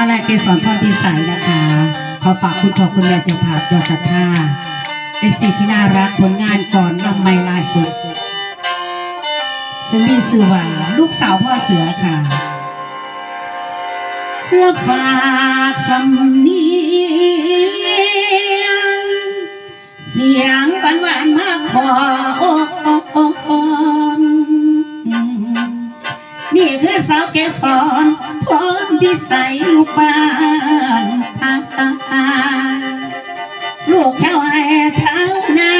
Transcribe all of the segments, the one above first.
าวแรกเกสรพรพิสัยนะคะ ขอฝากคุณพ่อคุณแม่เจ้าภาพยอดศรัทธาเป็นสิ่งที่น่ารักผลงานก่อนลำไม่ล่าสุดซึ่งมีสื่อว่าลูกสาวพ่อเสือค่ะและฝากสำเนียงเสียงหวานหวานๆมากพอนนี่คือสาวเกสรพร้อ พิสัยลูกบ้านพาลูกชาวไอชาวนา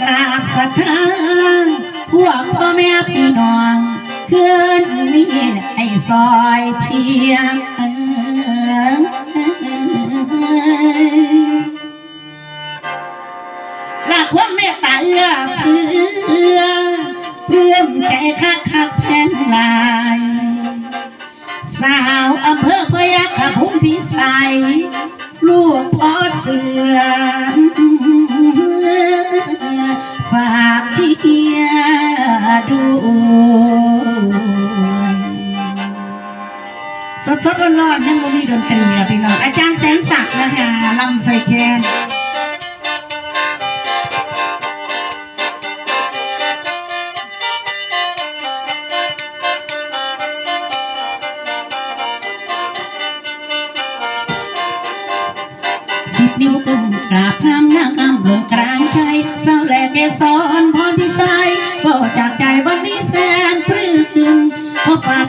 กราบสะทานพวกพ่อแม่พี่น้องเคืนนี้ให้ซอยเชียงหลักว่าเมตตาเอื้อเพื่อเพื่อมใจคักคักแพงลาย สาวอำเภอพยัคฆภูมิพิสัย ลูกพ่อเสือฝากเชียร์ดูสดสดๆร้อนๆยังมีดนตรีอะพี่น้องอาจารย์แสนศักดิ์นะคะลำใส่แคน นิ้วกุมกราบพามงามงามลงกลางใจเศร้าแหลกเกสรพรพิสัยก็จากใจวันนี้แสนปลื้มพอฝัก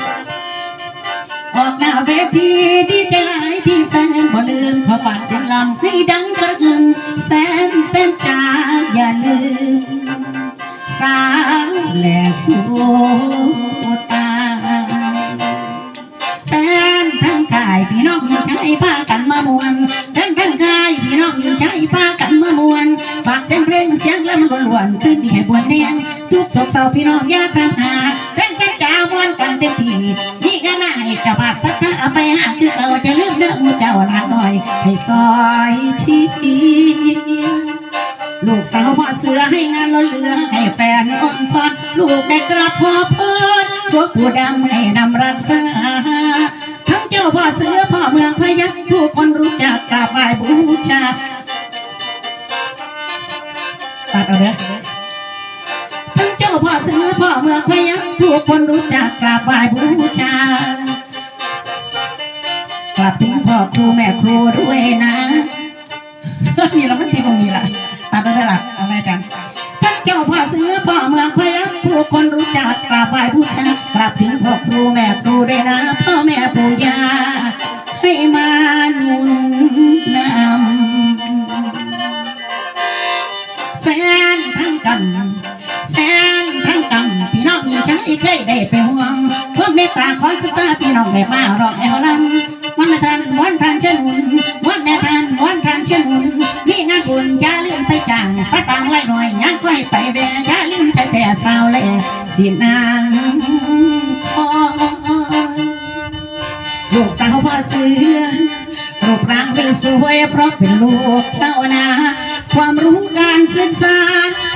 ออกหน้าเวทีดีใจหลายที่แฟนบ่ลืมขอฝากเสียงลำให้ดังกระหึ่มแฟนแฟนจ๋าอย่าลืมสาวและสู้ตาย เศร้าพี่น้องอย่าทำหาแฟนแฟนจ้ามวนกันเต็มที่มีกันหน้าให้กับภาพสัทธาไปหาคือเอาจะลืมเด้อมูเจ้าหลานหน่อย ให้ซอยชี้ลูกสาวพ่อเสือให้งานล้นเหลือให้แฟนอ่อนซอน ลูกได้กลับพ่อเพิดตัวผู้ดำให้นำรักษาทั้งเจ้าพ่อเสือพ่อเมืองพะยัคฆ์ผู้คนรู้จักกราบไหว้บูชาตัดเอาเด้อ พ่อเสือพ่อเมืองพยัคฆ์ผู้คนรู้จักกราบไหว้บูชากลับถึงพ่อครูแม่ครูด้วยนะมีเราไม่ตีตรงนี้ละตัดได้ละเอาแม่จันท่านเจ้าพ่อเสือพ่อเมืองพยัคฆ์ผู้คนรู้จักกราบไหว้บูชากราบถึงพ่อครูแม่ครูด้วยนะ พ่อแม่ปู่ย่าให้มาหนุ องสตาพี่น้องได้มาร้องแอวลำวันทันวันทันเช่นหุ่นวันแม่ทันวันทันเช่นหุ่นมีงานบุญอย่าลืมไปจ้างสตางค์ไล่หน่อยยังค่อยไปแวะอย่าลืมแต่แต่สาวแลสินางคอยลูกสาวพ่อเสือรูปร่างเป็นสวยเพราะเป็นลูกชาวนา ความรู้การศึกษา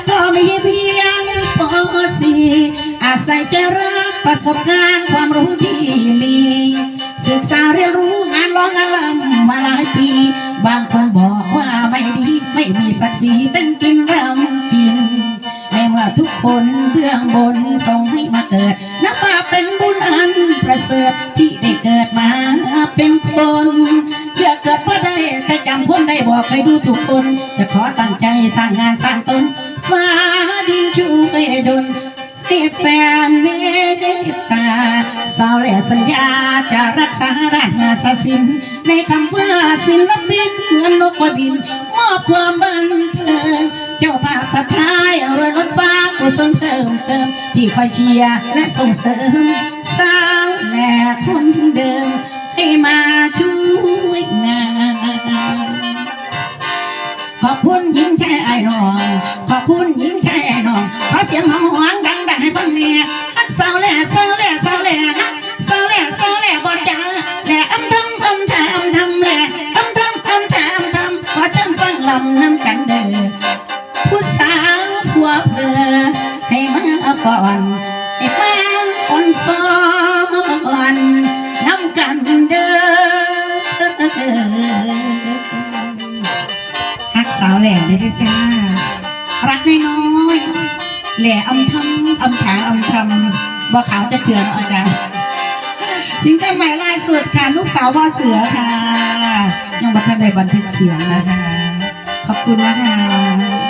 ก็มีเพียงป .4 อาศัยใจรัก ประสบการณ์ความรู้ที่มี ศึกษาเรียนรู้งานร้องงานลำมาหลายปี บางคนบอกว่าไม่ดีไม่มีศักดิ์ศรีเต้นกินรำกิน ในเมื่อทุกคนเบื้องบนส่งให้มาเกิด นับว่าเป็นบุญอันประเสริฐที่ได้เกิดมาเป็นคนเลือกเกิดว่าได้แต่จำคนได้บอกให้ดูทุกคน จะขอตั้งใจสร้างงานสร้างตนฟ้าดินช่วยดล ให้แฟนเมตตาสาวและสัญญาจะรักษาราชสินในคำว่าศิลปินเงินนกว่าบิน มอบความบันเทิงเจ้าภาพสถายรวยรถฟ้ากุศลเติมเติม ที่คอยเชียร์และส่งเสริม สาวและคนเดิม ให้มาช่วยงานขอบคุณหญิงแช่ไอ้น้อง ขอบคุณหญิงแช่ไอ้น้องขอเสียงหองหว แหล่ได้ด้วยจ้า รักน้อยๆแหล่อำทำอำถางอำทำบ่ขาวจะเจือนอาจารย์ซิงเกิลใหม่ล่าสุดค่ะ ลูกสาวพ่อเสือค่ะ ยังบัทันได้บันทึกเสียงนะคะ ขอบคุณนะคะ